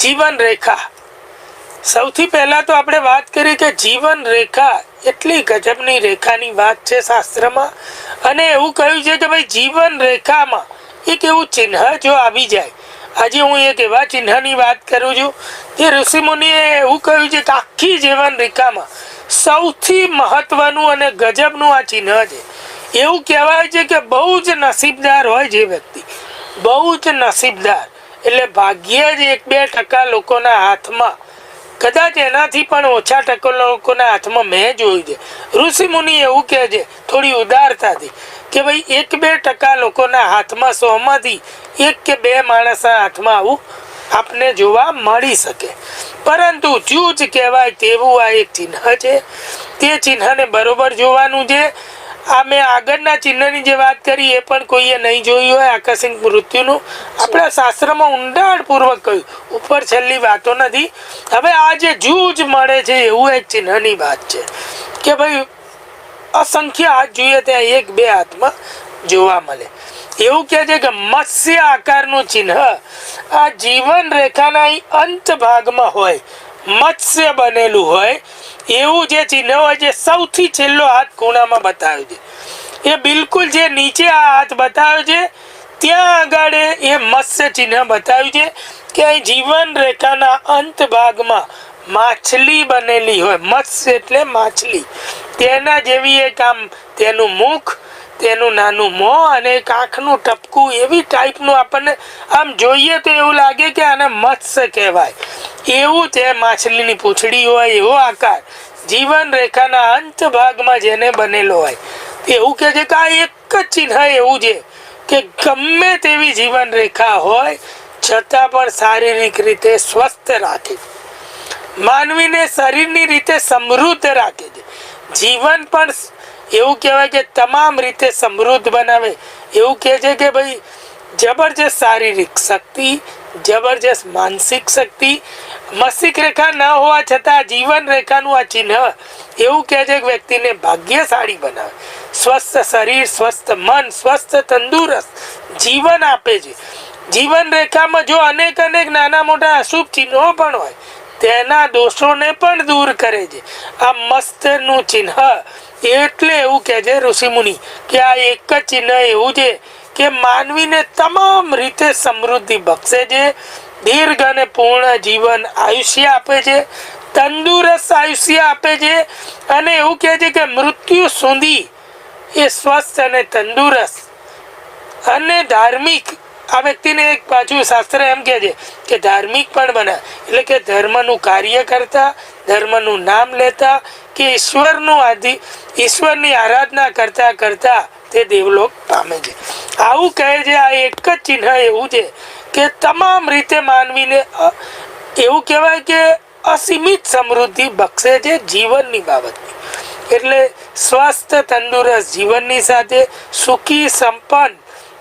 જીવન રેખા. સૌથી પહેલા તો આપણે વાત કરી કે જીવન રેખા એટલી ગજબની રેખાની વાત છે શાસ્ત્રમાં. અને એવું કહ્યું છે કે ભાઈ જીવન રેખામાં એક એવું ચિહ્ન જો આવી જાય. આજે હું એક એવા ચિહ્નની વાત કરું છું જે ઋષિમુનિએ એવું કહ્યું છે કે આખી જીવન રેખામાં સૌથી મહત્વનું અને ગજબનું આ ચિહ્ન છે. એવું કહેવાય છે કે બહુ જ નસીબદાર હોય જે વ્યક્તિ. બહુ જ નસીબદાર. એટલે ભાગ્યે જ એક બે ટકા લોકોના હાથમાં, કદાચ એનાથી પણ ઓછા ટકા લોકોના હાથમાં મેં જોયું છે. ઋષિ મુનિ એવું કહે છે, થોડી ઉદારતાથી, કે ભાઈ એક બે ટકા લોકોના હાથમાં સોમાંથી એક કે બે માણસના હાથમાં આવું આપને જોવા મળી શકે. પરંતુ જૂજ કહેવાય તેવું આ એક ચિહ્ન છે. તે ચિહ્નને બરોબર જોવાનું છે. આ મેં આગળના ચિહ્નની જે વાત કરી એ પણ કોઈએ નહીં જોયું હોય આકસ્મિક મૃત્યુનું. આપણા શાસ્ત્રમાં ઊંડાણપૂર્વક કહ્યું, ઉપર છેલ્લી વાતો નથી. હવે આ જે જૂજ મળે છે એવું એક ચિહ્નની વાત છે કે ભાઈ, અસંખ્ય હાથ જોઈએ ત્યાં એક બે હાથમાં જોવા મળે. એવું કહે છે કે મત્સ્ય આકારનું ચિહ્ન આ જીવન રેખાના અંત ભાગમાં હોય. મત્સ્ય બનેલું હોય, એવું જે ચિહ્ન હોય જે સૌથી છેલ્લો હાથ ખૂણામાં બતાવ્યો છે. એ બિલકુલ જે નીચે આ હાથ બતાવ્યો છે, ત્યાં આગળ એ મત્સ્ય ચિહ્ન બતાવ્યું છે કે અહીં જીવન રેખાના અંત ભાગમાં માછલી બનેલી હોય. મત્સ્ય એટલે માછલી. તેના જેવી એક આમ તેનું મુખ તેનું નાનું મોં અને એક ટપકું એવી ટાઈપનું આપણને આમ જોઈએ તો એવું લાગે કે આને મત્સ્ય કહેવાય. એવું તે માછલીની પૂંછડી હોય, એવો આકાર. જીવન રેખાના અંત ભાગમાં જેને બનેલો હોય. એવું કે છે કે આ એક જ ચિહ્ન એવું છે કે ગમે તેવી જીવન રેખા હોય, છતાં પણ શારીરિક રીતે સ્વસ્થ રાખે. માનવીને શરીરની રીતે સમૃદ્ધ રાખે છે. જીવન પણ એવું કહેવાય કે તમામ રીતે સમૃદ્ધ બનાવે. એવું કહે છે કે ભાઈ, જબરજસ્ત શારીરિક શક્તિ, જબરજસ્ત માનસિક શક્તિ, મસ્તિષ્ક રેખા ન હોવા છતાં જીવન રેખાનું આ ચિહ્ન, એવું કહે છે કે વ્યક્તિને ભાગ્યશાળી બનાવે. સ્વસ્થ શરીર, સ્વસ્થ મન, સ્વસ્થ તંદુરસ્ત જીવન આપે છે. જીવન રેખામાં જો અનેક અનેક નાના મોટા અશુભ ચિહ્નો પણ હોય, તેના દોષોને પણ દૂર કરે છે. આ મસ્તનું ચિહ્ન એટલે એવું કહે છે ઋષિમુનિ કે આ એક જ ચિહ્ન એવું છે કે માનવીને તમામ રીતે સમૃદ્ધિ બક્ષે છે, દીર્ઘ અને પૂર્ણ જીવન આયુષ્ય આપે છે, તંદુરસ્ત આયુષ્ય આપે છે અને એવું કહે છે કે મૃત્યુ સુધી એ સ્વસ્થ અને તંદુરસ્ત અને ધાર્મિક આ વ્યક્તિને એક પાછું શાસ્ત્ર એમ કહે છે કે ધાર્મિક પણ બને. એટલે કે ધર્મનું કાર્ય કરતા, ધર્મનું નામ લેતા કે ઈશ્વરનું આદિ ઈશ્વરની આરાધના કરતા કરતા તે દેવલોક પામે છે. આવું કહે છે, આ એક જ ચિહ્ન એવું છે કે તમામ રીતે માનવીને એવું કહેવાય કે અસીમિત સમૃદ્ધિ બક્ષે છે જીવનની બાબતની. એટલે સ્વસ્થ તંદુરસ્ત જીવનની સાથે સુખી, સંપન્ન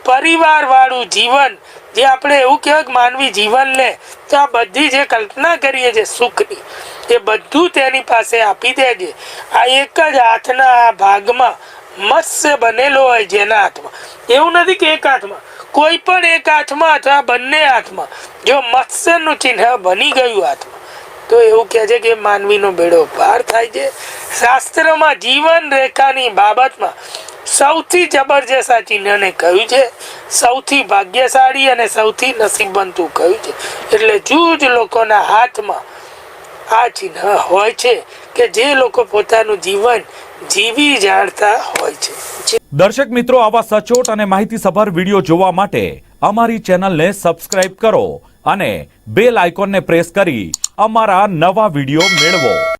પરિવાર વાળું જીવન, જે આપણે એવું કહેવાય માનવી જીવનને, તો આ બધી જે કલ્પના કરીએ છીએ સુખની, એ બધું તેની પાસે આપી દેજે આ એક જ હાથના આ ભાગમાં મત્સ્ય બનેલો હોય જેના હાથમાં. એવું નથી કે એક હાથમાં. કોઈ પણ એક હાથમાં અથવા બંને હાથમાં. જો મત્સ્યનું ચિહ્ન બની ગયું હાથમાં, તો એવું કહે છે કે માનવીનો બેડો પાર થાય છે. શાસ્ત્રમાં જીવન રેખાની બાબતમાં સૌથી જબરજસ્ત આ ચિહ્નને કહ્યું છે. સૌથી ભાગ્યશાળી અને સૌથી નસીબવંતું કહ્યું છે. એટલે જૂજ લોકોના હાથમાં આ ચિહ્ન હોય છે કે જે લોકો પોતાનું જીવન જીવી જાણતા હોય છે. દર્શક મિત્રો, આવા સચોટ અને માહિતીસભર વીડિયો જોવા માટે અમારી ચેનલને સબસ્ક્રાઇબ કરો અને બેલ આઇકોનને પ્રેસ કરી અમારા નવા વીડિયો મેળવો.